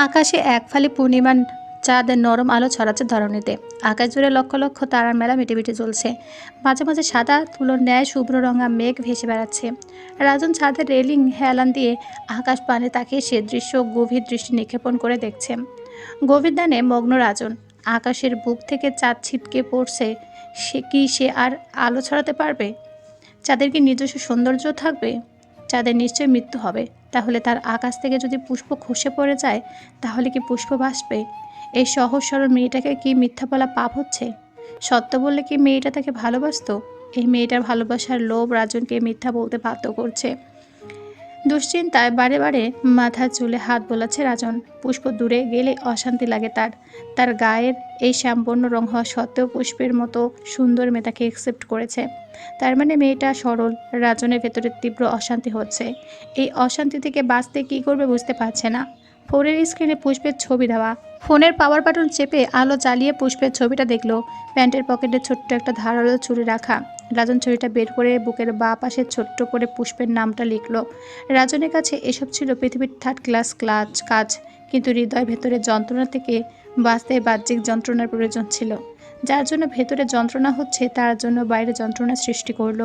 আকাশে এক ফালি পূর্ণিমার চাঁদের নরম আলো ছড়াচ্ছে ধরণীতে। আকাশ জুড়ে লক্ষ লক্ষ তারার মেলা মিটে মিটে জ্বলছে। মাঝে মাঝে সাদা তুলোর ন্যায় শুভ্র রঙা মেঘ ভেসে বেড়াচ্ছে। রাজন ছাদের রেলিং হেলান দিয়ে আকাশ পানে তাকিয়ে সে দৃশ্য গভীর দৃষ্টি নিক্ষেপণ করে দেখছে। গভীর দানে মগ্ন রাজন, আকাশের বুক থেকে চাঁদ ছিটকে পড়ছে, সে কি সে আর আলো ছড়াতে পারবে? চাঁদের কি নিজস্ব সৌন্দর্য থাকবে? চাঁদের নিশ্চয়ই মৃত্যু হবে, তাহলে তার আকাশ থেকে যদি পুষ্প খসে পড়ে যায়, তাহলে কি পুষ্প ভাসবে? এই সহজ সরল মেয়েটাকে কি মিথ্যা বলা পাপ হচ্ছে? সত্য বললে কি মেয়েটা তাকে ভালোবাসত? এই মেয়েটার ভালোবাসার লোভ রাজনকে মিথ্যা বলতে বাধ্য করছে। দুশ্চিন্তায় বারে বারে মাথা চুলে হাত বোলাচ্ছে রাজন। পুষ্প দূরে গেলে অশান্তি লাগে তার। তার গায়ের এই শ্যামবর্ণ রং হওয়া সত্ত্বেও পুষ্পের মতো সুন্দর মেয়েটাকে একসেপ্ট করেছে। তার মানে মেয়েটা সরল, রাজনের ভেতরে তীব্র অশান্তি হচ্ছে। এই অশান্তি থেকে বাঁচতে কী করবে বুঝতে পারছে না। ফোনের স্ক্রিনে পুষ্পের ছবি দেওয়া ফোনের পাওয়ার বাটন চেপে আলো জ্বালিয়ে পুষ্পের ছবিটা দেখল। প্যান্টের পকেটে ছোট্ট একটা ধারালো ছুরি রাখা। রাজন ছুরিটা বের করে বুকের বা পাশে ছোট্ট করে পুষ্পের নামটা লিখলো। রাজনের কাছে এসব ছিল পৃথিবীর থার্ড ক্লাস ক্লাচ কাজ। কিন্তু হৃদয় ভেতরে যন্ত্রণা থেকে বাঁচতে বাহ্যিক যন্ত্রণার প্রয়োজন ছিল। যার জন্য ভেতরে যন্ত্রণা হচ্ছে, তার জন্য বাইরে যন্ত্রণা সৃষ্টি করল।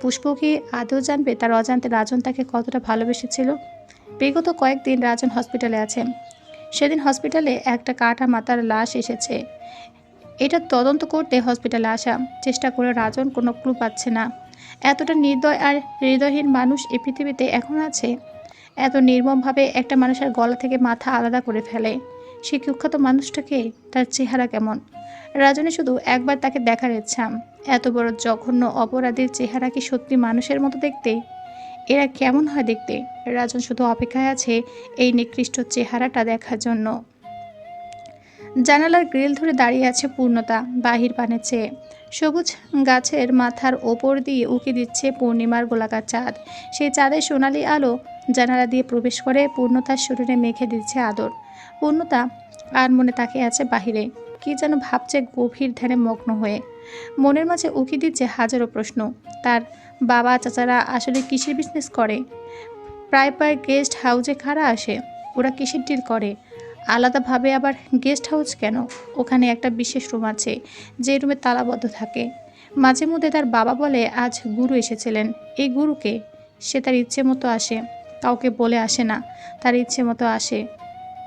পুষ্প কি আদৌ জানবে তার অজান্তে রাজন তাকে কতটা ভালোবেসেছিল? বিগত কয়েকদিন রাজন হসপিটালে আছেন সেদিন হসপিটালে একটা কাটা মাতার লাশ এসেছে। এটা তদন্ত করতে হসপিটালে আসা। চেষ্টা করে রাজন কোনো ক্লু পাচ্ছে না। এতটা নির্দয় আর হৃদয়হীন মানুষ এই পৃথিবীতে এখন আছে? এত নির্মমভাবে একটা মানুষের গলা থেকে মাথা আলাদা করে ফেলে। সে কুখ্যাত মানুষটাকে, তার চেহারা কেমন? রাজনী শুধু একবার তাকে দেখার ইচ্ছা। এত বড় জঘন্য অপরাধীর চেহারা কি সত্যি মানুষের মতো দেখতে? এরা কেমন হয় দেখতে? রাজন শুধু অপেক্ষায় আছে এই নিকৃষ্ট চেহারাটা দেখার জন্য। জানালার গ্রিল ধরে দাঁড়িয়ে আছে পূর্ণতা, বাহির পানে চেয়ে। সবুজ গাছের মাথার ওপর দিয়ে উঁকি দিচ্ছে পূর্ণিমার গোলাকার চাঁদ। সেই চাঁদের সোনালি আলো জানালা দিয়ে প্রবেশ করে পূর্ণতার শরীরে মেখে দিচ্ছে আদর। পূর্ণতা আর মনে তাকিয়ে আছে বাহিরে, কি যেন ভাবছে গভীর ধ্যানে মগ্ন হয়ে। মনের মাঝে উঁকি দিচ্ছে হাজারো প্রশ্ন। তার বাবা, চাচারা আসলে কিসের বিজনেস করে? প্রায় প্রায় গেস্ট হাউসে কারা আসে? ওরা কিসের ডিল করে? আলাদাভাবে আবার গেস্ট হাউস কেন? ওখানে একটা বিশেষ রুম আছে, যে রুমে তালাবদ্ধ থাকে। মাঝে মধ্যে তার বাবা বলে, আজ গুরু এসেছিলেন। এই গুরুকে? সে তার ইচ্ছে মতো আসে। কাউকে বলে আসে না। তার ইচ্ছে মতো আসে।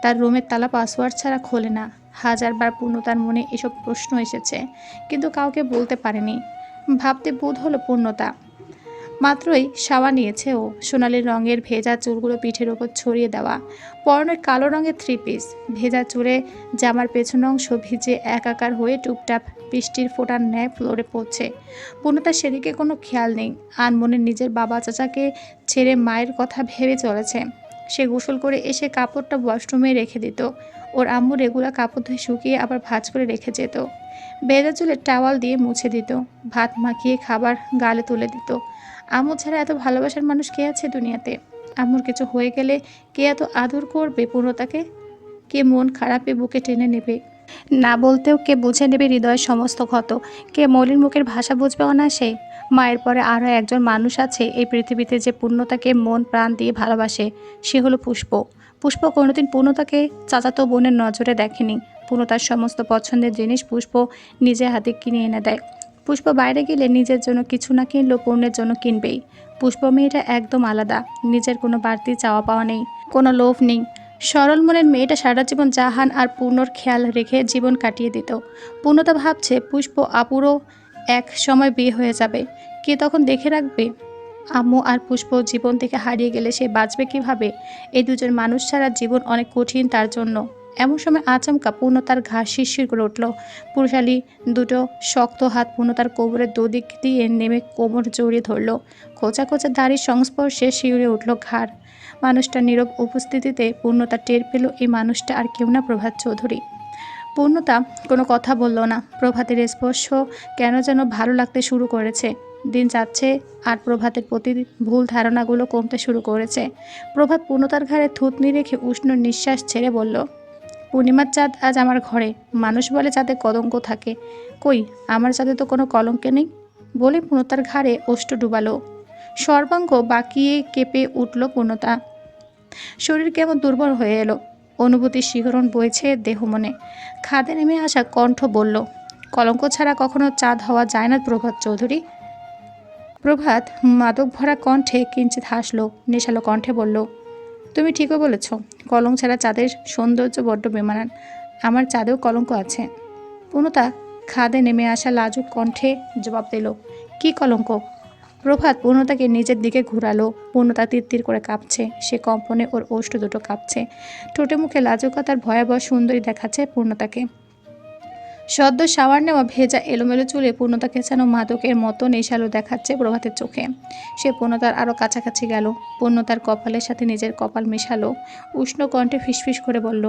তার রুমের তালা পাসওয়ার্ড ছাড়া খোলে না। হাজারবার পূর্ণতার মনে এসব প্রশ্ন এসেছে। কিন্তু কাউকে বলতে পারেনি। ভাবতে বোধ হলো পূর্ণতা। মাত্রই শাওয়া নিয়েছে ও। সোনালি রঙের ভেজা চুলগুলো পিঠের ওপর ছড়িয়ে দেওয়া। পরনের কালো রঙের থ্রি পিস ভেজা চুলে জামার পেছন অংশ ভিজে একাকার হয়ে টুপটাপ বৃষ্টির ফোটার ন্যায় ফ্লোরে পড়ছে। পূর্ণতার সেদিকে কোনো খেয়াল নেই। আনমনের নিজের বাবা চাচাকে ছেড়ে মায়ের কথা ভেবে চলেছে। সে গোসল করে এসে কাপড়টা ওয়াশরুমে রেখে দিত। ওর আম্মু রেগুলার কাপড় ধুয়ে শুকিয়ে আবার ভাঁজ করে রেখে যেত। ভেজা চুলে টাওয়াল দিয়ে মুছে দিত। ভাত মাখিয়ে খাবার গালে তুলে দিত। আম্মু ছাড়া এত ভালোবাসার মানুষ কে আছে দুনিয়াতে? আম্মুর কিছু হয়ে গেলে কে এত আদর করবে পূর্ণতাকে? কে মন খারাপে বুকে টেনে নেবে? না বলতেও কে বুঝে নেবে হৃদয়ের সমস্ত ক্ষত? কে মলির মুখের ভাষা বুঝবে অনায়াসে? মায়ের পরে আরও একজন মানুষ আছে, এই পৃথিবীতে যে পূর্ণতাকে মন, প্রাণ দিয়ে ভালোবাসে, সে হলো পুষ্প। পুষ্প কোনোদিন পূর্ণতাকে চাচাতো বোনের নজরে দেখেনি। পূর্ণতার সমস্ত পছন্দের জিনিস পুষ্প নিজে হাতে কিনে এনে দেয়। পুষ্প বাইরে গেলে নিজের জন্য কিছু না কিনলেও পূর্ণের জন্য কিনবেই। পুষ্প মেয়েটা একদম আলাদা, নিজের কোনো বাড়তি চাওয়া পাওয়া নেই, কোনো লোভ নেই। সরল মনের মেয়েটা সারা জীবন জাহান আর পূর্ণর খেয়াল রেখে জীবন কাটিয়ে দিত। পূর্ণতা ভাবছে পুষ্প আপুরও এক সময় বিয়ে হয়ে যাবে। কে তখন দেখে রাখবে? আম্মু আর পুষ্প জীবন থেকে হারিয়ে গেলে সে বাঁচবে কীভাবে? এই দুজন মানুষ ছাড়া জীবন অনেক কঠিন তার জন্য। এমন সময় আচমকা পূর্ণতার ঘাস শিরশির করে উঠল। পুরুষালী দুটো শক্ত হাত পূর্ণতার কোমরের দুদিক দিয়ে নেমে কোমর জড়িয়ে ধরল। খোঁচা খোঁচা দাড়ির সংস্পর্শে শিউরে উঠল ঘাড়। মানুষটার নীরব উপস্থিতিতে পূর্ণতা টের পেল, এই মানুষটা আর কেউ না প্রভাত চৌধুরী। পূর্ণতা কোনো কথা বলল না। প্রভাতের স্পর্শ কেন যেন ভালো লাগতে শুরু করেছে। দিন যাচ্ছে আর প্রভাতের প্রতি ভুল ধারণাগুলো কমতে শুরু করেছে। প্রভাত পূর্ণতার ঘাড়ে থুতনি রেখে উষ্ণ নিঃশ্বাস ছেড়ে বলল পূর্ণিমার চাঁদ আজ আমার ঘরে। মানুষ বলে চাঁদে কলঙ্ক থাকে। কই, আমার চাঁদে তো কোনো কলঙ্ক নেই? বলে পূর্ণতার ঘাড়ে ওষ্ঠ ডুবালো। সর্বাঙ্গ বাকিয়ে কেঁপে উঠল পূর্ণতা। শরীর কেমন দুর্বল হয়ে এলো। অনুভূতির শিহরণ বইছে দেহ মনে। খাদে নেমে আসা কণ্ঠ বলল, কলঙ্ক ছাড়া কখনো চাঁদ হওয়া যায় না প্রভাত চৌধুরী। প্রভাত মাদক ভরা কণ্ঠে কিঞ্চিত হাসলো, নেশালো কণ্ঠে বলল তুমি ঠিকও বলেছ কলঙ্ক ছাড়া চাঁদের সৌন্দর্য বড্ড বেমানান। আমার চাঁদেও কলঙ্ক আছে। পুনতা খাদে নেমে আসা লাজুক কণ্ঠে জবাব দিল, কি কলঙ্ক? প্রভাত পূর্ণতাকে নিজের দিকে ঘুরালো। পূর্ণতা তীর করে কাঁপছে। সে কম্পনে ওর ওষ্ঠ দুটো কাঁপছে। ঠোঁটে মুখে লাজুকতার ভয়াবহ সুন্দরী দেখাচ্ছে পূর্ণতাকে। সদ্য শাওয়ার নেওয়া ভেজা এলোমেলো চুলে পূর্ণতাকে যেন মাদকের মতো নেশালো দেখাচ্ছে প্রভাতের চোখে। সে পূর্ণতার আরও কাছাকাছি গেল। পূর্ণতার কপালের সাথে নিজের কপাল মেশালো। উষ্ণ কণ্ঠে ফিসফিস করে বলল,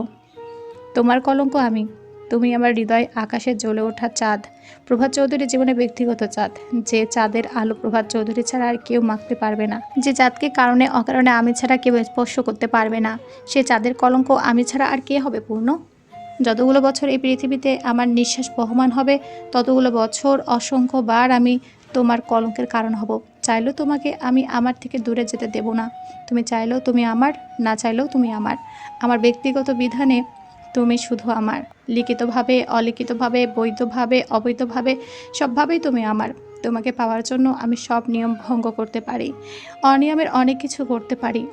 তোমার কলঙ্ক আমি। তুমি আমার হৃদয় আকাশে জ্বলে ওঠা চাঁদ। প্রভাত চৌধুরীর জীবনে ব্যক্তিগত চাঁদ। যে চাঁদের আলো প্রভাত চৌধুরী ছাড়া আর কেউ মাখতে পারবে না। যে চাঁদকে কারণে অকারণে আমি ছাড়া কেউ স্পর্শ করতে পারবে না। সে চাঁদের কলঙ্ক আমি ছাড়া আর কে হবে পূর্ণ? যতগুলো বছর এই পৃথিবীতে আমার নিঃশ্বাস বহমান হবে, ততগুলো বছর অসংখ্যবার আমি তোমার কলঙ্কের কারণ হব। চাইলেও তোমাকে আমি আমার থেকে দূরে যেতে দেব না। তুমি চাইলেও তুমি আমার, না চাইলেও তুমি আমার। আমার ব্যক্তিগত বিধানে তুমি শুধু আমার। লিখিতভাবে, অলিখিতভাবে, বৈধভাবে, অবৈধভাবে, সবভাবেই তুমি আমার। তোমাকে পাওয়ার জন্য আমি সব নিয়ম ভঙ্গ করতে পারি। অনিয়মের অনেক কিছু করতে পারি।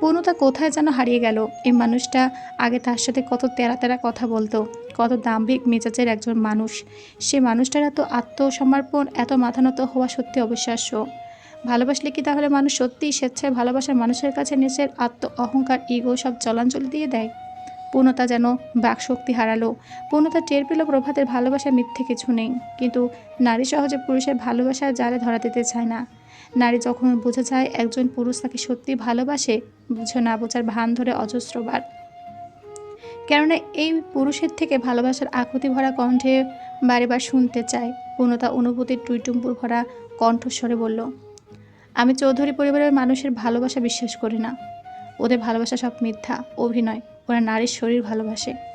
পূর্ণতা কোথায় যেন হারিয়ে গেল। এই মানুষটা আগে তার সাথে কত তেরা তেরা কথা বলতো, কত দাম্ভিক মেজাজের একজন মানুষ। সে মানুষটার এত আত্মসমর্পণ, এত মাথানত হওয়া সত্যি অবিশ্বাস্য। ভালোবাসলে কি তাহলে মানুষ সত্যিই স্বেচ্ছায় ভালোবাসার মানুষের কাছে নিজের আত্ম অহংকার, ইগো সব চলাঞ্চল দিয়ে দেয়? পূর্ণতা যেন বাকশক্তি হারালো। পূর্ণতা টের পেল প্রভাতের ভালোবাসা মিথ্যে কিছু নেই। কিন্তু নারী সহজে পুরুষের ভালোবাসা জালে ধরা দিতে চায় না। নারী যখন বোঝা যায় একজন পুরুষ তাকে সত্যি ভালোবাসে, বুঝে না বোঝার ভান ধরে অজস্রবার কেননা এই পুরুষের থেকে ভালোবাসার আকুতি ভরা কণ্ঠে বারেবার শুনতে চায়। পূর্ণতা অনুভূতির টুইটুম্পুর ভরা কণ্ঠস্বরে বলল, আমি চৌধুরী পরিবারের মানুষের ভালোবাসা বিশ্বাস করি না। ওদের ভালোবাসা সব মিথ্যা, অভিনয়। ওরা নারীর শরীর ভালোবাসে।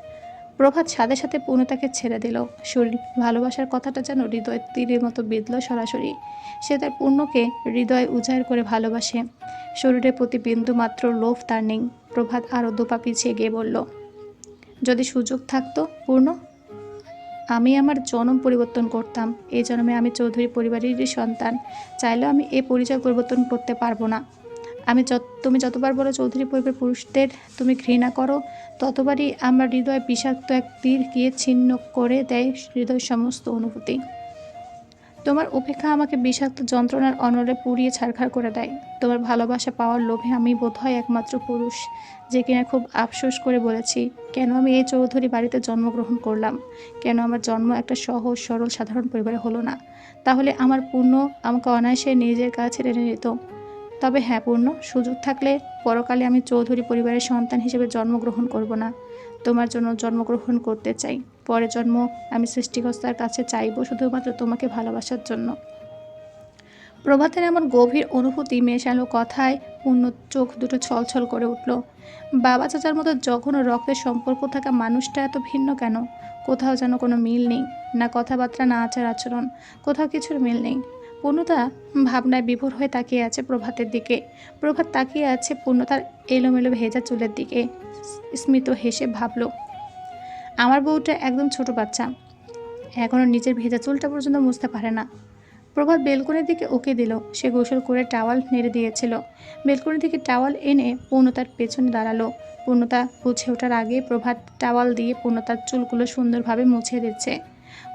প্রভাত সাথে সাথে পূর্ণতাকে ছেড়ে দিল। শরীর ভালোবাসার কথাটা যেন হৃদয়ের তীরের মতো বিঁধল সরাসরি। সে তার পূর্ণকে হৃদয় উজাড় করে ভালোবাসে। শরীরের প্রতি বিন্দু মাত্র লোভ তার নেই। প্রভাত আরও দুপা পিছিয়ে গিয়ে বলল, যদি সুযোগ থাকতো, পূর্ণ? আমি আমার জনম পরিবর্তন করতাম। এই জন্মে আমি চৌধুরী পরিবারেরই সন্তান। চাইলেও আমি এ পরিচয় পরিবর্তন করতে পারব না। আমি যত, তুমি যতবার বলো চৌধুরী পরিবার পুরুষদের তুমি ঘৃণা করো, ততবারই আমার হৃদয় বিষাক্ত এক তীর গিয়ে ছিন্ন করে দেয় হৃদয় সমস্ত অনুভূতি। তোমার উপেক্ষা আমাকে বিষাক্ত যন্ত্রণার অনলে পুড়িয়ে ছারখার করে দেয়। তোমার ভালোবাসা পাওয়ার লোভে আমি বোধহয় একমাত্র পুরুষ, যে কিনা খুব আফসোস করে বলেছি, কেন আমি এই চৌধুরী বাড়িতে জন্মগ্রহণ করলাম? কেন আমার জন্ম একটা সহজ, সরল, সাধারণ পরিবারে হলো না? তাহলে আমার পূর্ণ আমাকে অনায়াসে নিজের কাছে টেনে নিত। তবে হ্যাঁ পূর্ণ। সুযোগ থাকলে পরকালে আমি চৌধুরী পরিবারের সন্তান হিসেবে জন্মগ্রহণ করব না। তোমার জন্য জন্মগ্রহণ করতে চাই। পরে জন্ম আমি সৃষ্টিকর্তার কাছে চাইব শুধুমাত্র তোমাকে ভালোবাসার জন্য। প্রভাতের এমন গভীর অনুভূতি মেশালো কথায় পূর্ণ চোখ দুটো ছলছল করে উঠল। বাবা চাচার মতো জঘন্য রক্তের সম্পর্ক থাকা মানুষটা এত ভিন্ন কেন? কোথাও যেন কোনো মিল নেই। না কথাবার্তা, না আচার আচরণ কোথাও কিছুর মিল নেই। পূর্ণতা ভাবনায় বিভোর হয়ে তাকিয়ে আছে প্রভাতের দিকে। প্রভাত তাকিয়ে আছে পূর্ণতার এলোমেলো ভেজা চুলের দিকে। স্মিত হেসে ভাবল, আমার বউটা একদম ছোট বাচ্চা। এখনও নিজের ভেজা চুলটা পর্যন্ত মুছতে পারে না। প্রভাত বেলকনির দিকে ওকে দিল। সে গোসল করে টাওয়াল নেড়ে দিয়েছিল। বেলকনি দিকে টাওয়াল এনে পূর্ণতার পেছনে দাঁড়াল। পূর্ণতা বুঝে ওঠার আগে প্রভাত টাওয়াল দিয়ে পূর্ণতার চুলগুলো সুন্দরভাবে মুছে দিচ্ছে।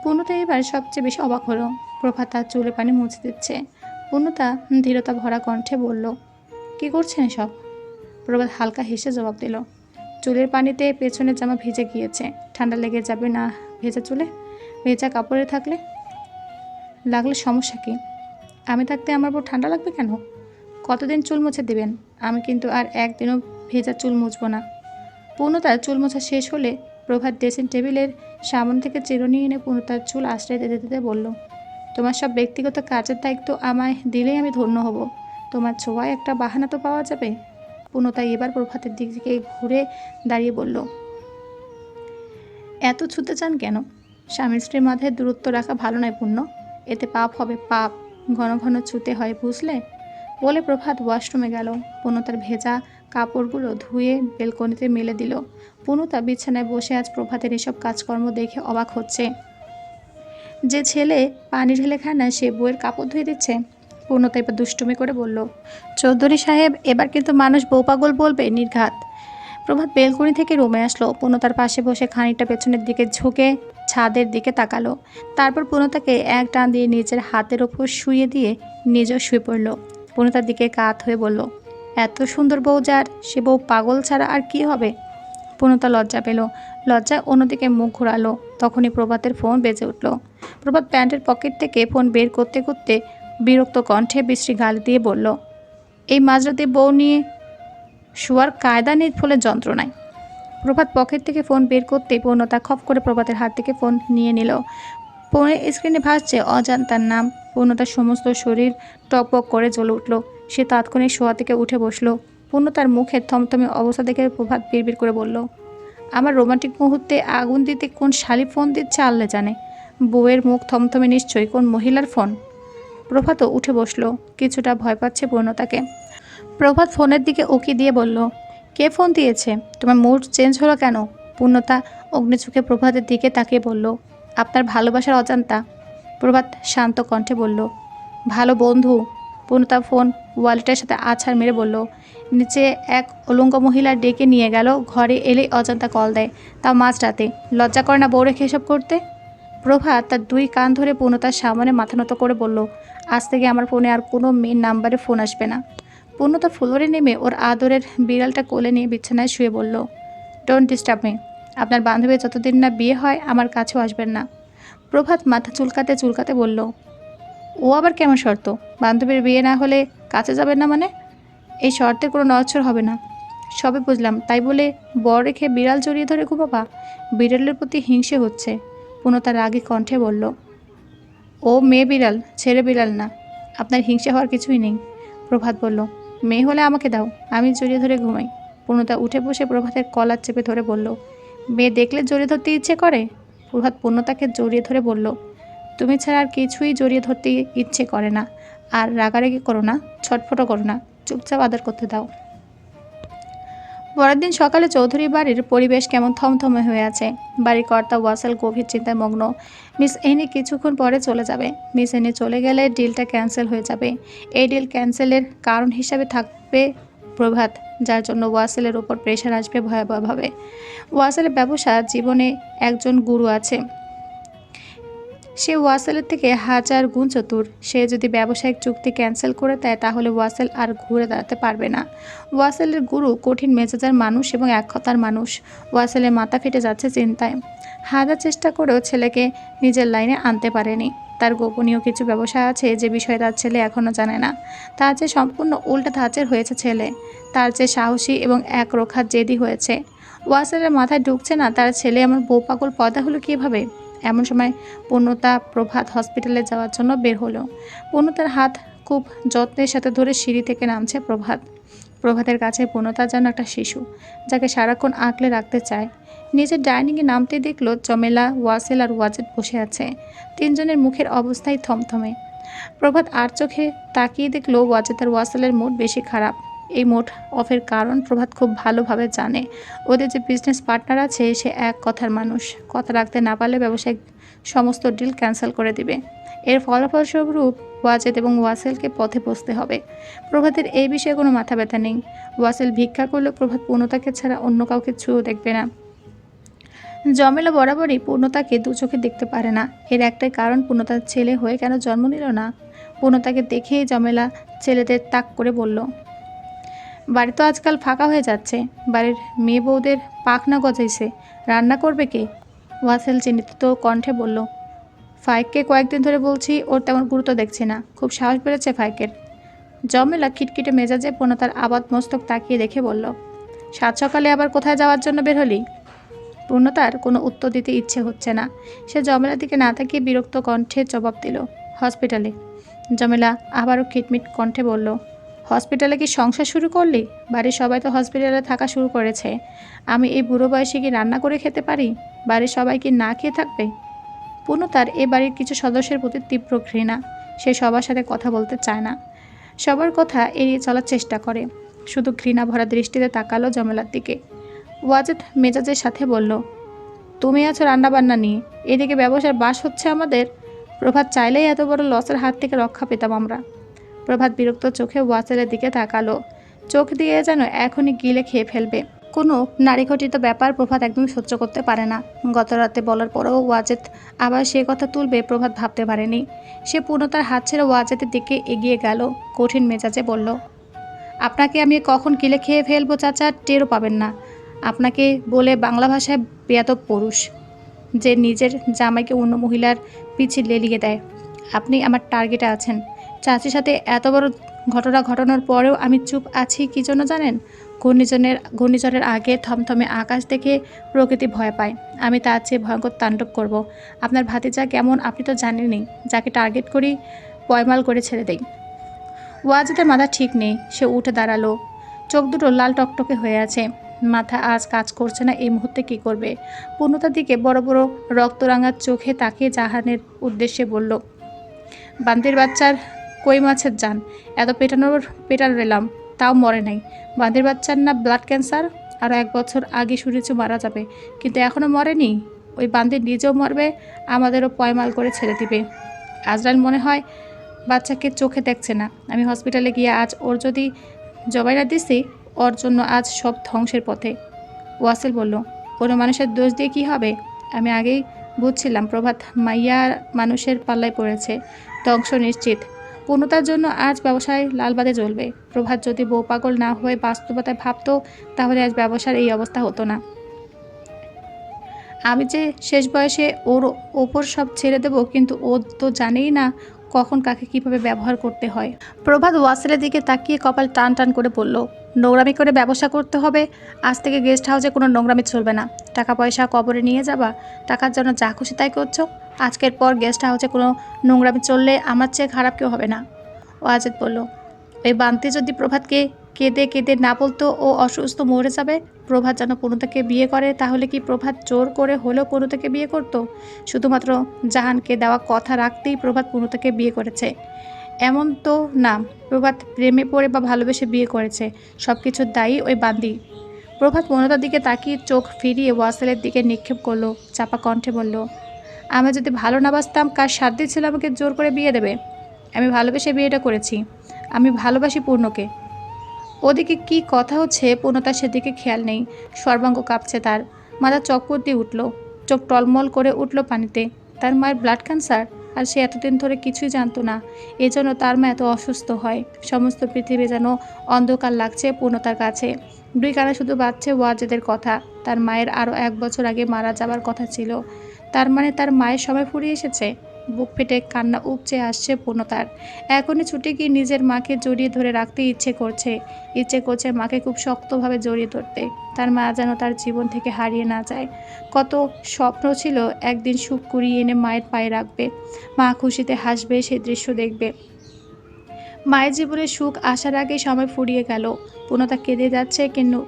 পূর্ণতা এবার সবচেয়ে বেশি অবাক হলো। প্রভাত তার চুলে পানি মুছে দিচ্ছে। পূর্ণতা ধীরতা ভরা কণ্ঠে বলল, কি করছেন সব প্রভাত হালকা হেসে জবাব দিল, চুলের পানিতে পেছনের জামা ভিজে গিয়েছে। ঠান্ডা লেগে যাবে না ভেজা চুলে? ভেজা কাপড়ে থাকলে? লাগলে সমস্যা কি? আমি থাকতে আমার বউ ঠান্ডা লাগবে কেন? কতদিন চুল মুছে দেবেন? আমি কিন্তু আর একদিনও ভেজা চুল মুছবো না। পূর্ণতার চুল মোছা শেষ হলে প্রভাত ড্রেসিং টেবিলের সামনে থেকে চিরুনি এনে তার চুল আশ্রয় দিতে দিতে বলল, তোমার সব ব্যক্তিগত কাজের দায়িত্ব আমায় দিলেই আমি ধন্য হব। তোমার ছোঁয়ায় একটা বাহানা তো পাওয়া যাবে? পূর্ণতা এবার প্রভাতের দিক থেকে ঘুরে দাঁড়িয়ে বলল, এত ছুতে চান কেন? স্বামী স্ত্রীর মাঝে দূরত্ব রাখা ভালো নয় পূর্ণ। এতে পাপ হবে পাপ। ঘন ঘন ছুতে হয় বুঝলে? বলে প্রভাত ওয়াশরুমে গেল। পূর্ণতার ভেজা কাপড়গুলো ধুয়ে বেলকনিতে মেলে দিল। পুনুতা বিছানায় বসে আজ প্রভাতের এসব কাজকর্ম দেখে অবাক হচ্ছে। যে ছেলে পানি ঢেলে খায় না সে বইয়ের কাপড় ধুয়ে দিচ্ছে? পূর্ণতা এবার দুষ্টুমি করে বলল, চৌধুরী সাহেব, এবার কিন্তু মানুষ বউ পাগল বলবে, নির্ঘাত। প্রভাত বেলকনি থেকে রুমে আসলো। পূর্ণতার পাশে বসে খানিকটা পেছনের দিকে ঝুঁকে ছাদের দিকে তাকালো। তারপর পূর্ণতাকে এক টান দিয়ে নিজের হাতের ওপর শুয়ে দিয়ে নিজেও শুয়ে পড়ল। পূর্ণতার দিকে কাত হয়ে বলল, এত সুন্দর বউ যার, সে বউ পাগল ছাড়া আর কি হবে? পূর্ণতা লজ্জা পেল। লজ্জায় অন্যদিকে মুখ ঘোরালো। তখনই প্রভাতের ফোন বেজে উঠল। প্রভাত প্যান্টের পকেট থেকে ফোন বের করতে করতে বিরক্ত কণ্ঠে বিশ্রী গাল দিয়ে বলল, এই মাঝরাতে বউ নিয়ে শোয়ার কায়দা নেই, ফলে যন্ত্রণায়। প্রভাত পকেট থেকে ফোন বের করতে পূর্ণতা খপ করে প্রভাতের হাত থেকে ফোন নিয়ে নিল। ফোনের স্ক্রিনে ভাসছে অজান্তার নাম। পূর্ণতার সমস্ত শরীর টকবক করে জ্বলে উঠল। সে তাৎক্ষণিক শোয়া থেকে উঠে বসল। পূর্ণতার মুখের থমথমে অবস্থা দেখে প্রভাত বিড়বিড় করে বলল, আমার রোমান্টিক মুহূর্তে আগুন দিতে কোন শালি ফোন দিচ্ছে আল্লে জানে। বউয়ের মুখ থমথমে নিশ্চয়ই কোন মহিলার ফোন? প্রভাতও উঠে বসল, কিছুটা ভয় পাচ্ছে পূর্ণতাকে। প্রভাত ফোনের দিকে উকি দিয়ে বলল, কে ফোন দিয়েছে? তোমার মুড চেঞ্জ হলো কেন? পূর্ণতা অগ্নিচোখে প্রভাতের দিকে তাকিয়ে বলল, আপনার ভালোবাসার অজান্তা। প্রভাত শান্ত কণ্ঠে বলল, ভালো বন্ধু পূর্ণতা ফোন ওয়ালেটের সাথে আছাড় মেরে বলল, নিচে এক অলঙ্গ মহিলা ডেকে নিয়ে গেল, ঘরে এলেই অজান্তা কল দেয়। তাও মাঝরাতে, লজ্জা করে না বউ রেখে এসব করতে? প্রভাত তার দুই কান ধরে পূর্ণতার সামনে মাথা নত করে বলল, আজ থেকে আমার ফোনে আর কোনো মেয়ের নাম্বারে ফোন আসবে না। পূর্ণতা ফ্লোরে নেমে ওর আদরের বিড়ালটা কোলে নিয়ে বিছানায় শুয়ে বলল ডোন্ট ডিস্টার্ব মি আপনার বান্ধবীর যতদিন না বিয়ে হয়, আমার কাছেও আসবেন না। প্রভাত মাথা চুলকাতে চুলকাতে বলল ও আবার কেমন শর্ত? বান্ধবীর বিয়ে না হলে কাছে যাবেন না মানে? এই শর্তে কোনো নড়চড় হবে না। সবে বুঝলাম, তাই বলে বর রেখে বিড়াল জড়িয়ে ধরে বাবা বিড়ালের প্রতি হিংসে হচ্ছে। পুনঃ তার রাগে কণ্ঠে বলল, ও মেয়ে বিড়াল ছেড়ে বিড়াল না। আপনার হিংসে হওয়ার কিছুই নেই। প্রভাত বলল, মেয়ে হলে আমাকে দাও, আমি জড়িয়ে ধরে ঘুমাই। পূর্ণতা উঠে বসে প্রভাতের কলার চেপে ধরে বলল, মেয়ে দেখলে জড়িয়ে ধরতে ইচ্ছে করে? প্রভাত পূর্ণতাকে জড়িয়ে ধরে বলল তুমি ছাড়া আর কিছুই জড়িয়ে ধরতে ইচ্ছে করে না। আর রাগারাগি করো না ছটফটো করো না, চুপচাপ আদর করতে দাও। পরের দিন সকালে চৌধুরী বাড়ির পরিবেশ কেমন থমথমে হয়ে আছে। বাড়ির কর্তা ওয়াসাল গভীর চিন্তায় মগ্ন। মিস এনি কিছুক্ষণ পরে চলে যাবে। মিস এনি চলে গেলে ডিলটা ক্যান্সেল হয়ে যাবে। এই ডিল ক্যান্সেলের কারণ হিসাবে থাকবে প্রভাত, যার জন্য ওয়াসেলের উপর প্রেশার আসবে ভয়াবহভাবে। ওয়াসেলের ব্যবসা জীবনে একজন গুরু আছে। সে ওয়াসেলের থেকে হাজার গুণ চতুর। সে যদি ব্যবসায়িক চুক্তি ক্যান্সেল করে দেয়, তাহলে ওয়াসেল আর ঘুরে দাঁড়াতে পারবে না। ওয়াসেলের গুরু কঠিন মেজাজার মানুষ এবং এক কথার মানুষ। ওয়াসেলের মাথা ফেটে যাচ্ছে চিন্তায়। হাজার চেষ্টা করেও ছেলেকে নিজের লাইনে আনতে পারেনি। তার গোপনীয় কিছু ব্যবসা আছে যে বিষয়ে তার ছেলে এখনও জানে না। তার যে সম্পূর্ণ উল্টা ধাঁচের হয়েছে ছেলে। তার যে সাহসী এবং এক রক্ষার জেদি হয়েছে। ওয়াসেলের মাথায় ঢুকছে না, তার ছেলে এমন বউ পাগল পয়দা হলো কীভাবে? এমন সময় পূর্ণতা প্রভাত হসপিটালে যাওয়ার জন্য বের হলো। পূর্ণতার হাত খুব যত্নের সাথে ধরে সিঁড়ি থেকে নামছে প্রভাত। প্রভাতের কাছে পূর্ণতা যেন একটা শিশু, যাকে সারাক্ষণ আঁকলে রাখতে চায়। নিজের ডাইনিংয়ে নামতে দেখল চমেলা, ওয়াসেল আর ওয়াজেদ বসে আছে। তিনজনের মুখের অবস্থাই থমথমে। প্রভাত আর চোখে তাকিয়ে দেখল ওয়াজেদ আর ওয়াসেলের মুড বেশি খারাপ। এই মোট অফের কারণ প্রভাত খুব ভালোভাবে জানে। ওদের যে বিজনেস পার্টনার আছে, সে এক কথার মানুষ। কথা রাখতে না পারলে ব্যবসায়িক সমস্ত ডিল ক্যান্সেল করে দিবে। এর ফলাফলস্বরূপ ওয়াজেদ এবং ওয়াসেলকে পথে বসতে হবে। প্রভাতের এই বিষয়ে কোনো মাথা ব্যথা নেই। ওয়াসেল ভিক্ষা করলেও প্রভাত পূর্ণতাকে ছাড়া অন্য কাউকে ছুঁয়েও দেখবে না। জমেলা বরাবরই পূর্ণতাকে দু চোখে দেখতে পারে না। এর একটাই কারণ পূর্ণতার ছেলে হয়ে কেন জন্ম নিল না? পূর্ণতাকে দেখেই জমেলা ছেলেদের তাক করে বলল বাড়ি তো আজকাল ফাঁকা হয়ে যাচ্ছে। বাড়ির মেয়ে বউদের পাখনা গজাইছে। রান্না করবে কে? ওয়াসেল চিন্তিত কণ্ঠে বলল ফাইককে কয়েকদিন ধরে বলছি ওর তেমন গুরুত্ব দেখছি না। খুব সাহস বেড়েছে ফাইকের জমেলা খিটখিটে মেজাজে পূর্ণতার আবাদ মস্তক তাকিয়ে দেখে বলল, সাত সকালে আবার কোথায় যাওয়ার জন্য বের হলি? পূর্ণতার কোনো উত্তর দিতে ইচ্ছে হচ্ছে না। সে জমেলার দিকে না তাকিয়ে বিরক্ত কণ্ঠে জবাব দিল, হসপিটালে। জমেলা আবারও খিটমিট কণ্ঠে বলল হসপিটালে কি সংসার শুরু করলি? বাড়ির সবাই তো হসপিটালে থাকা শুরু করেছে। আমি এই বুড়ো বয়সে কি রান্না করে খেতে পারি? বাড়ির সবাই কি না খেয়ে থাকবে? পূর্ণতার এ বাড়ির কিছু সদস্যের প্রতি তীব্র ঘৃণা। সে সবার সাথে কথা বলতে চায় না। সবার কথা এড়িয়ে চলার চেষ্টা করে। শুধু ঘৃণা ভরা দৃষ্টিতে তাকালো জমেলার দিকে। ওয়াজেদ মেজাজের সাথে বলল, তুমি আছো রান্নাবান্না নিয়ে। এদিকে ব্যবসার বাস হচ্ছে আমাদের। প্রভাত চাইলেই এত বড় লসের হাত থেকে রক্ষা পেতাম আমরা। প্রভাত বিরক্ত চোখে ওয়াসেলের দিকে তাকালো। চোখ দিয়ে যেন এখনই গিলে খেয়ে ফেলবে। কোনো নারীঘটিত ব্যাপার প্রভাত একদম সহ্য করতে পারে না। গত রাতে বলার পরেও ওয়াজেদ আবার সে কথা তুলবে প্রভাত ভাবতে পারেনি। সে পূর্ণতার হাত ছেড়ে ওয়াজেদের দিকে এগিয়ে গেল। কঠিন মেজাজে বলল, আপনাকে আমি কখন কিলে খেয়ে ফেলব চাচা, টেরও পাবেন না। আপনাকে বলে বাংলা ভাষায় বেয়াদব পুরুষ। যে নিজের জামাইকে অন্য মহিলার পিছে লেলিয়ে দেয়। আপনি আমার টার্গেটে আছেন। চাচির সাথে এত বড় ঘটনা ঘটানোর পরেও আমি চুপ আছি কি জন্য জানেন? ঘূর্ণিঝড়ের ঘূর্ণিঝড়ের আগে থমথমে আকাশ দেখে প্রকৃতি ভয় পায়। আমি তার চেয়ে ভয়ঙ্কর তাণ্ডব করব। আপনার ভাতিজা কেমন আপনি তো জানেনই। যাকে টার্গেট করি, পয়মাল করে ছেড়ে দেই। ওয়াজিদের মাথা ঠিক নেই। সে উঠে দাঁড়াল। চোখ দুটো লাল টকটকে হয়ে আছে। মাথা আজ কাজ করছে না, এই মুহূর্তে কি করবে? পূর্ণতার দিকে বড় বড় রক্তরাঙার চোখে তাকে জাহানের উদ্দেশ্যে বলল, বান্দির বাচ্চার কই মাছের যান এত পেটানোর পেটার রেলাম, তাও মরে নাই। বান্দির বাচ্চার না ব্লাড ক্যান্সার আরও এক বছর আগে শুনেছি মারা যাবে, কিন্তু এখনও মরেনি। ওই বান্দির নিজেও মরবে, আমাদেরও পয়মাল করে ছেড়ে দিবে। আজরাল মনে হয় বাচ্চাকে চোখে দেখছে না। আমি হসপিটালে গিয়ে আজ ওর যদি জবাই না দিছি, ওর জন্য আজ সব ধ্বংসের পথে। ওয়াসেল বলল, কোনো মানুষের দোষ দিয়ে কি হবে? আমি আগেই বুঝছিলাম, প্রভাত মাইয়া মানুষের পাল্লায় পড়েছে। ধ্বংস নিশ্চিত। পূর্ণতার জন্য আজ ব্যবসায় লালবাদে জ্বলবে। প্রভাত যদি বউ পাগল না হয়ে বাস্তবতায় ভাবতো, তাহলে আজ ব্যবসার এই অবস্থা হতো না। আমি যে শেষ বয়সে ওর ওপর সব ছেড়ে দেবো, কিন্তু ও তো জানেই না কখন কাকে কীভাবে ব্যবহার করতে হয়। প্রভাত ওয়াসেলের দিকে তাকিয়ে কপাল টান টান করে বলল, নোংরামি করে ব্যবসা করতে হবে? আজ থেকে গেস্ট হাউসে কোনো নোংরামি চলবে না। টাকা পয়সা কবরে নিয়ে যাবা, টাকার জন্য যা খুশি তাই করছ। আজকের পর গেস্ট হাউসে কোনো নোংরামি চললে আমার চেয়ে খারাপ কেউ হবে না। ওয়াজেদ বলল, ওই বান্তি যদি প্রভাতকে কেঁদে কেঁদে না বলতো ও অসুস্থ মরে যাবে, প্রভাত যেন পূর্ণতাকে বিয়ে করে, তাহলে কি প্রভাত জোর করে হলেও পূর্ণতাকে বিয়ে করতো? শুধুমাত্র জাহানকে দেওয়া কথা রাখতেই প্রভাত পূর্ণতাকে বিয়ে করেছে। এমন তো না, প্রভাত প্রেমে পড়ে বা ভালোবেসে বিয়ে করেছে সব কিছুর দায়ী ওই বান্দি প্রভাত পূর্ণতার দিকে তাকিয়ে চোখ ফিরিয়ে ওয়াসেলের দিকে নিক্ষেপ করল, চাপা কণ্ঠে বলল আমি যদি ভালো না বাসতাম কার সাধ্য ছিল আমাকে জোর করে বিয়ে দেবে? আমি ভালোবেসে বিয়েটা করেছি। আমি ভালোবাসি পূর্ণকে। ওদিকে কি কথা হচ্ছে পূর্ণতার সেদিকে খেয়াল নেই। সর্বাঙ্গ কাঁপছে তার। মাথা চক্কর দিয়ে উঠল। চোখ টলমল করে উঠল পানিতে। তার মায়ের ব্লাড ক্যান্সার আর সে এতদিন ধরে কিছুই জানতো না। এজন্য তার মা এত অসুস্থ হয়। সমস্ত পৃথিবী যেন অন্ধকার লাগছে পূর্ণতার কাছে। দুই কানে শুধু বাজছে ওয়াজেদের কথা। তার মায়ের আরও এক বছর আগে মারা যাবার কথা ছিল। তার মানে তার মায়ের সবাই ফুরিয়ে এসেছে। বুক ফেটে কান্না উপচে আসছে পূর্ণতার। এখনই ছুটে গিয়ে নিজের মাকে জড়িয়ে ধরে রাখতে ইচ্ছে করছে। ইচ্ছে করছে মাকে খুব শক্তভাবে জড়িয়ে ধরতে। তার মা যেন তার জীবন থেকে হারিয়ে না যায়। কত স্বপ্ন ছিল একদিন সুখ কুড়িয়ে এনে মায়ের পায়ে রাখবে। মা খুশিতে হাসবে সেই দৃশ্য দেখবে। মায়ের জীবনে সুখ আসার আগে সময় ফুরিয়ে গেল। পূর্ণতা কেঁদে যাচ্ছে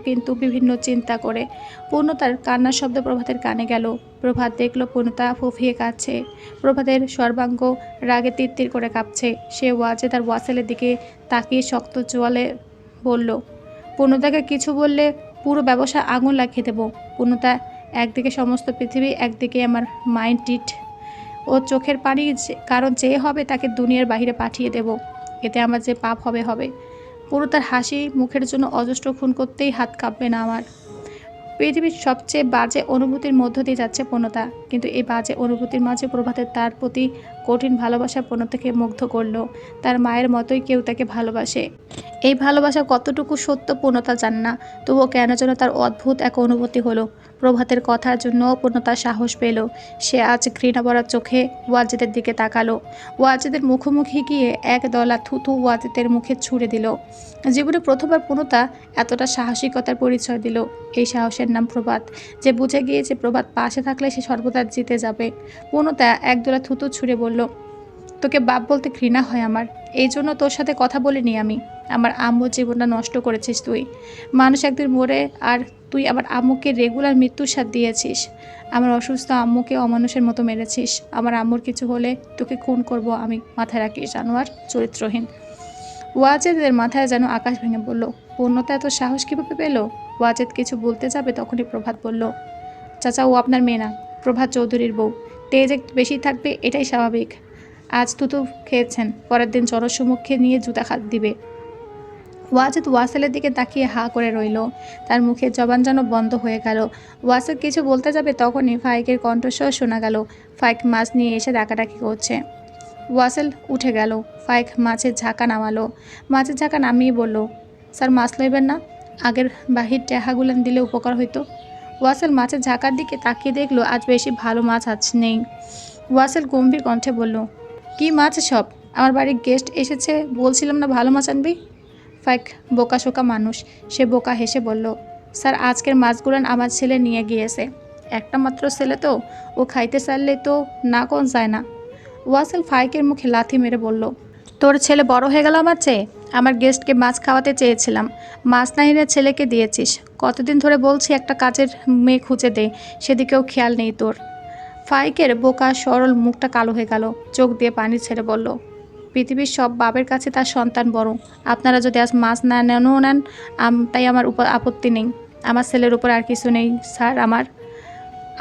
কিন্তু বিভিন্ন চিন্তা করে। পূর্ণতার কান্নার শব্দ প্রভাতের কানে গেল। প্রভাত দেখল পূর্ণতা ফুফিয়ে কাঁদছে। প্রভাতের সর্বাঙ্গ রাগে তিত্তির করে কাঁপছে। সে ওয়াজে তার ওয়াসেলের দিকে তাকিয়ে শক্ত জোয়ালে বলল, পূর্ণতাকে কিছু বললে পুরো ব্যবসা আগুন লাগিয়ে দেবো। পূর্ণতা, একদিকে সমস্ত পৃথিবী, একদিকে আমার মাইন্ড টিট। ও চোখের পানি কারণ যে হবে তাকে দুনিয়ার বাইরে পাঠিয়ে দেব। এতে আমার যে পাপ হবে হবে। পুরো তার হাসি মুখের জন্য অজস্র খুন করতেই হাত কাঁপবে না আমার। পৃথিবীর সবচেয়ে বাজে অনুভূতির মধ্য দিয়ে যাচ্ছে পূর্ণতা, কিন্তু এই বাজে অনুভূতির মাঝে প্রভাতের তার প্রতি কঠিন ভালোবাসা পূর্ণতাকে মুগ্ধ করল। তার মায়ের মতোই কেউ তাকে ভালোবাসে। এই ভালোবাসা কতটুকু সত্য পূর্ণতা জান না, তবুও কেন যেন তার অদ্ভুত এক অনুভূতি হলো। প্রভাতের কথার জন্য পূর্ণতা সাহস পেল। সে আজ ঘৃণা ভরা চোখে ওয়াজিদের দিকে তাকালো। ওয়াজিদের মুখোমুখি গিয়ে এক দলা থুথু ওয়াজিদের মুখে ছুঁড়ে দিল। জীবনে প্রথমবার পূর্ণতা এতটা সাহসিকতার পরিচয় দিল। এই সাহসের নাম প্রভাত। যে বুঝে গিয়েছে প্রভাত পাশে থাকলে সে সর্বদা জিতে যাবে। পূর্ণতা একদলা থুতু ছুঁড়ে বলল তোকে বাপ বলতে ঘৃণা হয় আমার। এই জন্য তোর সাথে কথা বলিনি আমি। আমার আম্মুর জীবনটা নষ্ট করেছিস তুই। মানুষ একদিন মরে আর তুই আবার আম্মুকে রেগুলার মৃত্যুর সাথ দিয়েছিস। আমার অসুস্থ আম্মুকে অমানুষের মতো মেরেছিস। আমার আম্মুর কিছু হলে তোকে খুন করব আমি। মাথায় রাখিস, জানোয়ার, চরিত্রহীন। ওয়াজেদের মাথায় যেন আকাশ ভেঙে পড়ল। পূর্ণতা এত সাহস কীভাবে পেল? ওয়াজেদ কিছু বলতে যাবে তখনই প্রভাত বলল, চাচা, ও আপনার মেয়ে না। প্রভাত চৌধুরীর বউ। তেজ একটু বেশি থাকবে, এটাই স্বাভাবিক। আজ তুতু খেয়েছেন, পরের দিন জনসম্মুখে নিয়ে জুতা খাত দিবে। ওয়াজেদ ওয়াসেলের দিকে তাকিয়ে হা করে রইল। তার মুখে জবান যেন বন্ধ হয়ে গেল। ওয়াসেদ কিছু বলতে যাবে তখনই ফাইকের কণ্ঠস্বর শোনা গেল। ফাইক মাছ নিয়ে এসে ডাকাডাকি করছে। ওয়াসেল উঠে গেল। ফাইক মাছের ঝাঁকা নামালো। মাছের ঝাঁকা নামিয়ে বলল, স্যার, মাছ লইবেন না। আগের বাহির টেহাগুলান দিলে উপকার হইতো। ওয়াসেল মাছের ঝাঁকার দিকে তাকিয়ে দেখল, আজ বেশি ভালো মাছ আজ নেই। ওয়াসেল গম্ভীর কণ্ঠে বলল কি মাছ সব? আমার বাড়ির গেস্ট এসেছে, বলছিলাম না ভালো মাছ আনবি? ফাইক বোকা শোকা মানুষ। সে বোকা হেসে বলল, স্যার, আজকের মাছগুলান আমার ছেলে নিয়ে গিয়েছে। একটা মাত্র ছেলে তো, ও খাইতে চাইলে তো না কোন যায় না। ওয়াসেল ফাইকের মুখে লাথি মেরে বলল, তোর ছেলে বড় হয়ে গেল আমার চেয়ে? আমার গেস্টকে মাছ খাওয়াতে চেয়েছিলাম। মাছ না এনে ছেলেকে দিয়েছিস। কতদিন ধরে বলছি একটা কাজের মেয়ে খুঁজে দে, সেদিকেও খেয়াল নেই তোর। ফাইকের বোকা সরল মুখটা কালো হয়ে গেল। চোখ দিয়ে পানি ছেড়ে বলল, পৃথিবীর সব বাবের কাছে তার সন্তান বড়। আপনারা যদি আজ মাছ না নেনও নেন তাই আমার উপর আপত্তি নেই। আমার ছেলের উপর আর কিছু নেই, স্যার, আমার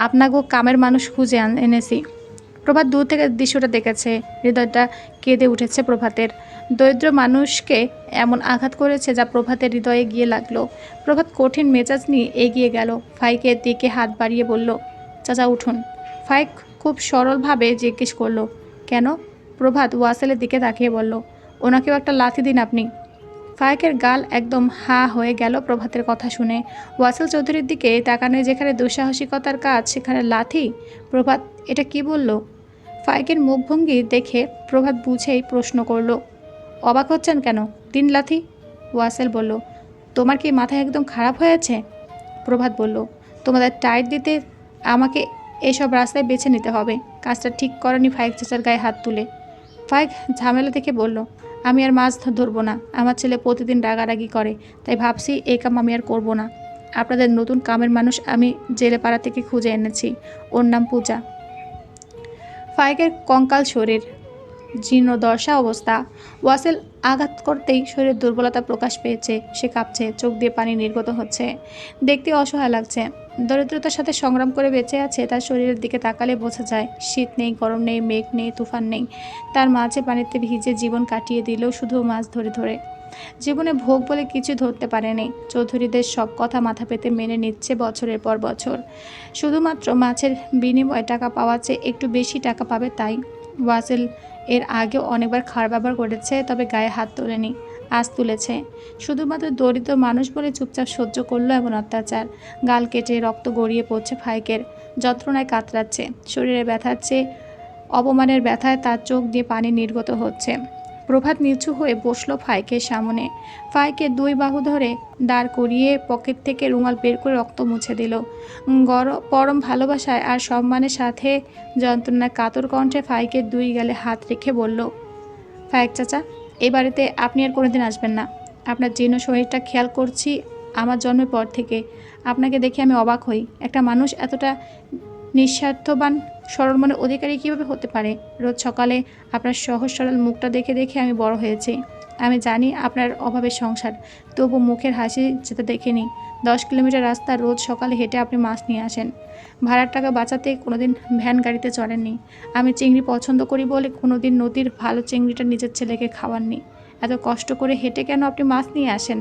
আপনাকেও কামের মানুষ খুঁজে এনেছি। প্রভাত দূর থেকে দৃশ্যটা দেখেছে। হৃদয়টা কেঁদে উঠেছে প্রভাতের। দরিদ্র মানুষকে এমন আঘাত করেছে যা প্রভাতের হৃদয়ে গিয়ে লাগল। প্রভাত কঠিন মেজাজ নিয়ে এগিয়ে গেল। ফাইকের দিকে হাত বাড়িয়ে বলল, চাচা, উঠুন। ফাইক খুব সরলভাবে জিজ্ঞেস করল, কেন? প্রভাত ওয়াসেলের দিকে তাকিয়ে বলল, ওনাকেও একটা লাথি দিন আপনি। ফায়েকের গাল একদম হা হয়ে গেল প্রভাতের কথা শুনে। ওয়াসেল চৌধুরীর দিকে তাকানো যেখানে দুঃসাহসিকতার কাজ, সেখানে লাথি। প্রভাত, এটা কি বলল? ফায়েকের মুখভঙ্গি দেখে প্রভাত বুঝেই প্রশ্ন করল, অবাক হচ্ছেন কেন? তিন লাথি? ওয়াসেল বলল, তোমার কি মাথা একদম খারাপ হয়েছে প্রভাত বলল, তোমাদের টাইট দিতে আমাকে এসব রাস্তায় বেছে নিতে হবে। কাজটা ঠিক করেনি ফাইক চাচার গায়ে হাত তুলে। ফাইক ঝামেলা দেখে বলল, আমি আর মাছ ধরবো না। আমার ছেলে প্রতিদিন রাগারাগি করে, তাই ভাবছি এই কাম আমি আর করব না। আপনাদের নতুন কামের মানুষ আমি জেলে পাড়া থেকে খুঁজে এনেছি। ওর নাম পূজা। ফাইকের কঙ্কাল শরীর জীর্ণ দশা অবস্থা। ওয়াসেল আঘাত করতেই শরীরের দুর্বলতা প্রকাশ পেয়েছে। সে কাঁপছে, চোখ দিয়ে পানি নির্গত হচ্ছে। দেখতে অসহায় লাগছে। দরিদ্রতার সাথে সংগ্রাম করে বেঁচে আছে, তার শরীরের দিকে তাকালে বোঝা যায়, শীত নেই, গরম নেই, মেঘ নেই, তুফান নেই। তার মাঝে পানিতে ভিজে জীবন কাটিয়ে দিলেও শুধু মাছ ধরে ধরে। জীবনে ভোগ বলে কিছু ধরতে পারেনি। চৌধুরীদের সব কথা মাথা পেতে মেনে নিচ্ছে বছরের পর বছর। শুধুমাত্র মাছের বিনিময়ে টাকা পাওয়া চেয়ে একটু বেশি টাকা পাবে তাই ওয়াসেল এর আগে অনেকবার খারাপ ব্যবহার করেছে, তবে গায়ে হাত তোলেনি আজ তুলেছে। শুধুমাত্র দরিদ্র মানুষ বলে চুপচাপ সহ্য করল এমন অত্যাচার। গাল কেটে রক্ত গড়িয়ে পড়ছে ফাইকের, যন্ত্রণায় কাতরাচ্ছে। শরীরে ব্যথাচ্ছে অপমানের ব্যথায় তার চোখ দিয়ে পানি নির্গত হচ্ছে। প্রভাত নিচু হয়ে বসল ফাইকের সামনে। ফাইকে দুই বাহু ধরে দাঁড় করিয়ে পকেট থেকে রুমাল বের করে রক্ত মুছে দিল। গরম পরম ভালোবাসায় আর সম্মানের সাথে যন্ত্রণায় কাতর কণ্ঠে ফাইকের দুই গালে হাত রেখে বলল, ফাইক চাচা এই বাড়িতে আপনি আর কোনোদিন আসবেন না। আপনার জীর্ণ শরীরটা খেয়াল করছি আমার জন্মের পর থেকে। আপনাকে দেখে আমি অবাক হই। একটা মানুষ এতটা নিঃস্বার্থবান সরল মনের অধিকারী কীভাবে হতে পারে? রোজ সকালে আপনার সহজ সরল মুখটা দেখে দেখে আমি বড় হয়েছি। আমি জানি আপনার অভাবের সংসার, তবু মুখের হাসি যেতে দেখিনি দশ কিলোমিটার রাস্তা রোজ সকালে হেঁটে আপনি মাছ নিয়ে আসেন। ভাড়ার টাকা বাঁচাতে কোনোদিন ভ্যান গাড়িতে চড়েননি। আমি চিংড়ি পছন্দ করি বলে কোনোদিন নদীর ভালো চিংড়িটা নিজের ছেলেকে খাওয়াননি। এত কষ্ট করে হেঁটে কেন আপনি মাছ নিয়ে আসেন?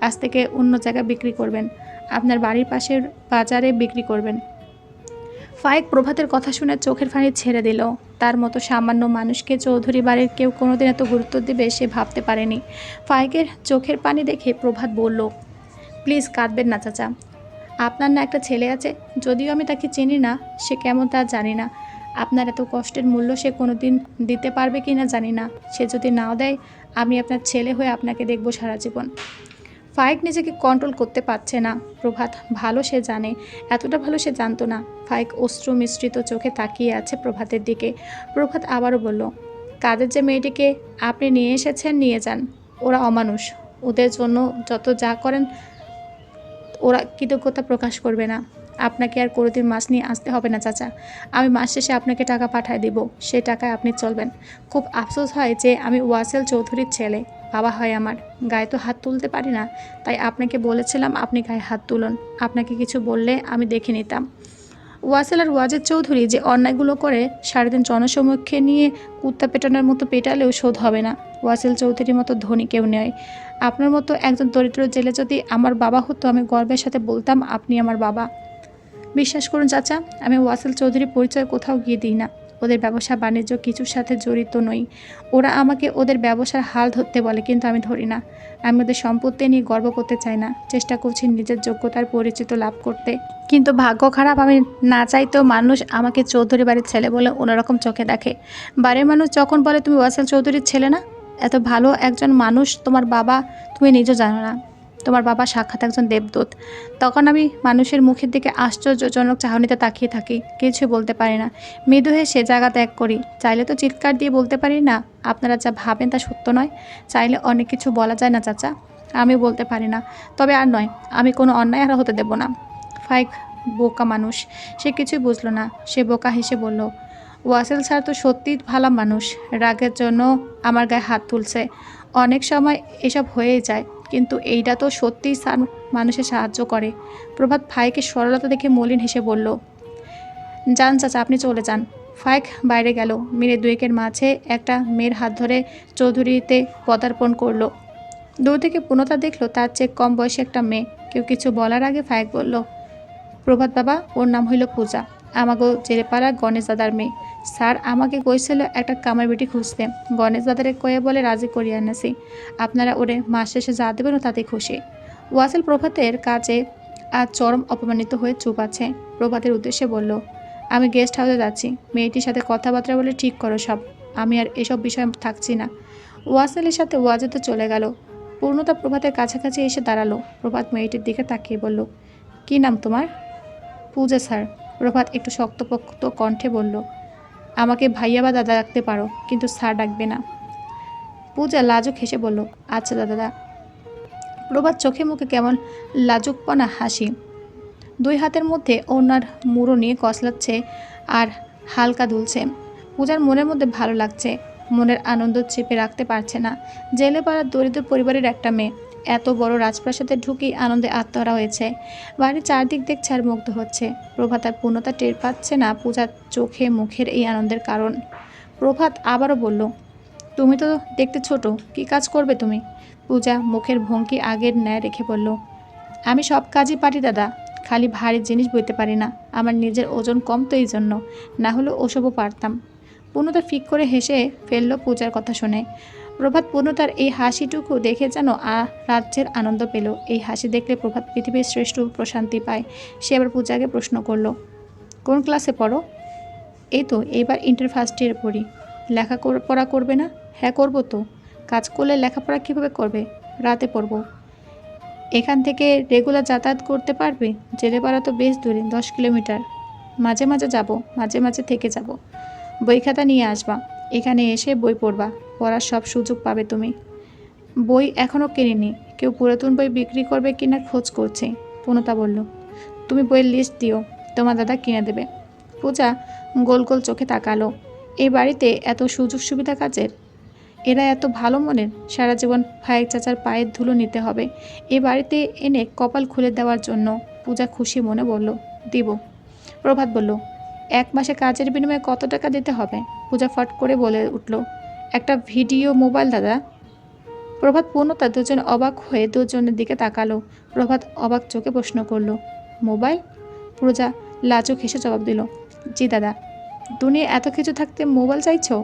আজ থেকে অন্য জায়গায় বিক্রি করবেন। আপনার বাড়ির পাশের বাজারে বিক্রি করবেন। ফায়েক প্রভাতের কথা শুনে চোখের ফানি ছেড়ে দিল। তার মতো সামান্য মানুষকে চৌধুরী বাড়ির কেউ কোনোদিন এত গুরুত্ব দেবে সে ভাবতে পারেনি। ফায়েকের চোখের পানি দেখে প্রভাত বলল, প্লিজ কাঁদবেন না, চাচা। আপনার না একটা ছেলে আছে, যদিও আমি তাকে চিনি না, সে কেমন তা জানি না। আপনার এত কষ্টের মূল্য সে কোনোদিন দিতে পারবে কি না জানি না। সে যদি নাও দেয়, আমি আপনার ছেলে হয়ে আপনাকে দেখব সারা জীবন। ফাইক নিজেকে কন্ট্রোল করতে পারছে না। প্রভাত, ভালো সে জানে, এতটা ভালো সে জানতো না। ফায়েক অশ্রু মিশ্রিত চোখে তাকিয়ে আছে প্রভাতের দিকে। প্রভাত আবারও বলল কাজের যে মেয়েটিকে আপনি নিয়ে এসেছেন, নিয়ে যান। ওরা অমানুষ। ওদের জন্য যত যা করেন, ওরা কৃতজ্ঞতা প্রকাশ করবে না। আপনাকে আর কোনোদিন মাছ নিয়ে আসতে হবে না, চাচা। আমি মাস শেষে আপনাকে টাকা পাঠায় দিব, সে টাকায় আপনি চলবেন। খুব আফসোস হয় যে আমি ওয়াসেল চৌধুরীর ছেলে, বাবা হয় আমার। গায়ে তো হাত তুলতে পারি না, তাই আপনাকে বলেছিলাম আপনি গায়ে হাত তুলুন। আপনাকে কিছু বললে আমি দেখে নিতাম। ওয়াসেল আর ওয়াজেদ চৌধুরী যে অন্যায়গুলো করে, সারাদিন জনসমক্ষে নিয়ে কুত্তা পেটানোর মতো পেটালেও শোধ হবে না। ওয়াসেল চৌধুরীর মতো ধনী কেউ নয়। আপনার মতো একজন দরিদ্র জেলে যদি আমার বাবা হতো, আমি গর্বের সাথে বলতাম, আপনি আমার বাবা। বিশ্বাস করুন, চাচা, আমি ওয়াসেল চৌধুরীর পরিচয় কোথাও গিয়ে দিই না। ওদের ব্যবসা বাণিজ্য কিছুর সাথে জড়িত নই। ওরা আমাকে ওদের ব্যবসার হাল ধরতে বলে, কিন্তু আমি ধরি না। আমি ওদের সম্পত্তি নিয়ে গর্ব করতে চাই না। চেষ্টা করছি নিজের যোগ্যতার পরিচিত লাভ করতে। কিন্তু ভাগ্য খারাপ, আমি না চাইতেও মানুষ আমাকে চৌধুরী বাড়ির ছেলে বলে অন্যরকম চোখে দেখে। বাড়ির মানুষ যখন বলে, তুমি ওয়াসেল চৌধুরীর ছেলে না? এত ভালো একজন মানুষ, তোমার বাবা তুমি নিজেও জানো না। তোমার বাবা সাক্ষাৎ একজন দেবদূত। তখন আমি মানুষের মুখের দিকে আশ্চর্যজনক চাহনিতে তাকিয়ে থাকি, কিছু বলতে পারি না। মৃদু হয়ে সে জায়গা ত্যাগ করি। চাইলে তো চিৎকার দিয়ে বলতে পারি না, আপনারা যা ভাবেন তা সত্য নয়। চাইলে অনেক কিছু বলা যায় না, চাচা। আমি বলতে পারি না। তবে আর নয়, আমি কোনো অন্যায় আর হতে দেব না। ফাইক, বোকা মানুষ। সে কিছুই বুঝলো না। সে বোকা হেসে বলল, ওয়াসেল স্যার তো সত্যিই ভালো মানুষ। রাগের জন্য আমার গায়ে হাত তুলছে। অনেক সময় এসব হয়েই যায়। কিন্তু এইটা তো সত্যিই স্যার মানুষের সাহায্য করে। প্রভাত ফাইকে সরলতা দেখে মলিন হেসে বলল, যান চাচা, আপনি চলে যান। ফাইক বাইরে গেল। মেরে দুয়েকের মাঝে একটা মেয়ের হাত ধরে চৌধুরীতে পদার্পণ করল। দূর থেকে পূর্ণতা দেখল তার চেয়ে কম বয়সী একটা মেয়ে। কেউ কিছু বলার আগে ফাইক বলল, প্রভাত বাবা, ওর নাম হইল পূজা। আমাগো জেলেপাড়া গণেশ দাদার মেয়ে। স্যার আমাকে কইছিল একটা কামার বেটি খুঁজতে। গণেশ দাদারে কয়ে বলে রাজি করিয়ে এনেছি আপনারা ওরে মাস শেষে যা দেবেন তাতে খুশি। ওয়াসেল প্রভাতের কাজে আজ চরম অপমানিত হয়ে চুপ আছে। প্রভাতের উদ্দেশ্যে বলল, আমি গেস্ট হাউসে যাচ্ছি। মেয়েটির সাথে কথাবার্তা বলে ঠিক করো সব। আমি আর এসব বিষয়ে থাকছি না। ওয়াসেলের সাথে ওয়াজেতে চলে গেল। পূর্ণতা প্রভাতের কাছাকাছি এসে দাঁড়াল। প্রভাত মেয়েটির দিকে তাকিয়ে বলল, কী নাম তোমার? পূজা, স্যার। প্রভাত একটু শক্তপোক্ত কণ্ঠে বলল, আমাকে ভাইয়া বা দাদা ডাকতে পারো, কিন্তু স্যার ডাকবে না। পূজা লাজুক হেসে বলল আচ্ছা দাদা প্রভাত চোখে মুখে কেমন লাজুকপনা হাসি। দুই হাতের মধ্যে ওনার মুড়ো নিয়ে কসলাচ্ছে আর হালকা দুলছে। পূজার মনের মধ্যে ভালো লাগছে, মনের আনন্দ চেপে রাখতে পারছে না। জেলে পাড়ার দরিদ্র পরিবারের একটা মেয়ে। এত বড় রাজপ্রাসাদে ঢুকেই আনন্দে আত্মহারা হয়েছে। বাড়ির চারদিক দেখছে আর মুগ্ধ হচ্ছে। প্রভাত আর পূর্ণতা টের পাচ্ছে না পূজার চোখে মুখের এই আনন্দের কারণ। প্রভাত আবারও বলল, তুমি তো দেখতে ছোট, কি কাজ করবে তুমি? পূজা মুখের ভঙ্গি আগের ন্যায় রেখে বলল, আমি সব কাজই পারি দাদা, খালি ভারী জিনিস বইতে পারি না। আমার নিজের ওজন কম তো এই জন্য। না হলে ওসবও পারতাম। পূর্ণতা ফিক করে হেসে ফেলল পূজার কথা শুনে। প্রভাত পূর্ণতার এই হাসিটুকু দেখে যেন আ রাজ্যের আনন্দ পেল। এই হাসি দেখলে প্রভাত পৃথিবীর শ্রেষ্ঠ প্রশান্তি পায়। সে আবার পূজাকে প্রশ্ন করল, কোন ক্লাসে পড়ো? এই তো, এইবার ইন্টার ফার্স্ট ইয়ার পড়ি। লেখা পড়া করবে না? হ্যাঁ করব তো। কাজ করলে লেখাপড়া কীভাবে করবে? রাতে পড়ব। এখান থেকে রেগুলার যাতায়াত করতে পারবে? জেলেপাড়া তো বেশ দূরে, দশ কিলোমিটার। মাঝে মাঝে যাব, মাঝে মাঝে থেকে যাব। বই খাতা নিয়ে আসবা। এখানে এসে বই পড়বা, পড়ার সব সুযোগ পাবে তুমি। বই এখনও কিনিনি, কেউ পুরাতন বই বিক্রি করবে কিনা খোঁজ করছে পূর্ণতা বলল। তুমি বইয়ের লিস্ট দিও, তোমার দাদা কিনে দেবে। পূজা গোল গোল চোখে তাকালো। এই বাড়িতে এত সুযোগ সুবিধা কাজের? এরা এত ভালো মনের? সারা জীবন ভাইয়ের চাচার পায়ের ধুলো নিতে হবে। এ বাড়িতে এনে কপাল খুলে দেওয়ার জন্য পূজা খুশি মনে বলল, দিব। প্রভাত বলল এক মাসে কাজের বিনিময়ে কত টাকা দিতে হবে? পূজা ফট করে বলে উঠল, একটা ভিডিও মোবাইল দাদা। প্রভাত পূর্ণতা দুজন অবাক হয়ে দুজনের দিকে তাকালো। প্রভাত অবাক চোখে প্রশ্ন করল, মোবাইল? পূজা লাজুক হেসে জবাব দিল, জি দাদা। দুনিয়া এত কিছু থাকতে মোবাইল চাইছো?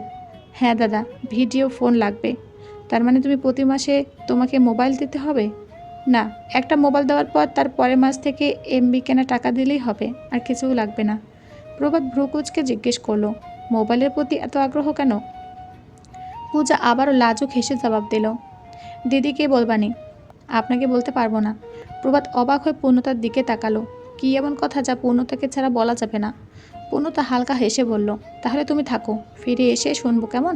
হ্যাঁ দাদা, ভিডিও ফোন লাগবে। তার মানে তুমি প্রতি মাসে তোমাকে মোবাইল দিতে হবে? না, একটা মোবাইল দেওয়ার পর তার পরের মাস থেকে এমবি কেনা টাকা দিলেই হবে, আর কিছুও লাগবে না। প্রভাত ভ্রুকুচকে জিজ্ঞেস করল, মোবাইলের প্রতি এত আগ্রহ কেন? পূজা আবারও লাজুক হেসে জবাব দিল দিদিকে বলবানি? আপনাকে বলতে পারব না। প্রভাত অবাক হয়ে পূর্ণতার দিকে তাকালো, কী এমন কথা যা পূর্ণতাকে ছাড়া বলা যাবে না? পূর্ণতা হালকা হেসে বলল, তাহলে তুমি থাকো, ফিরে এসে শুনব কেমন?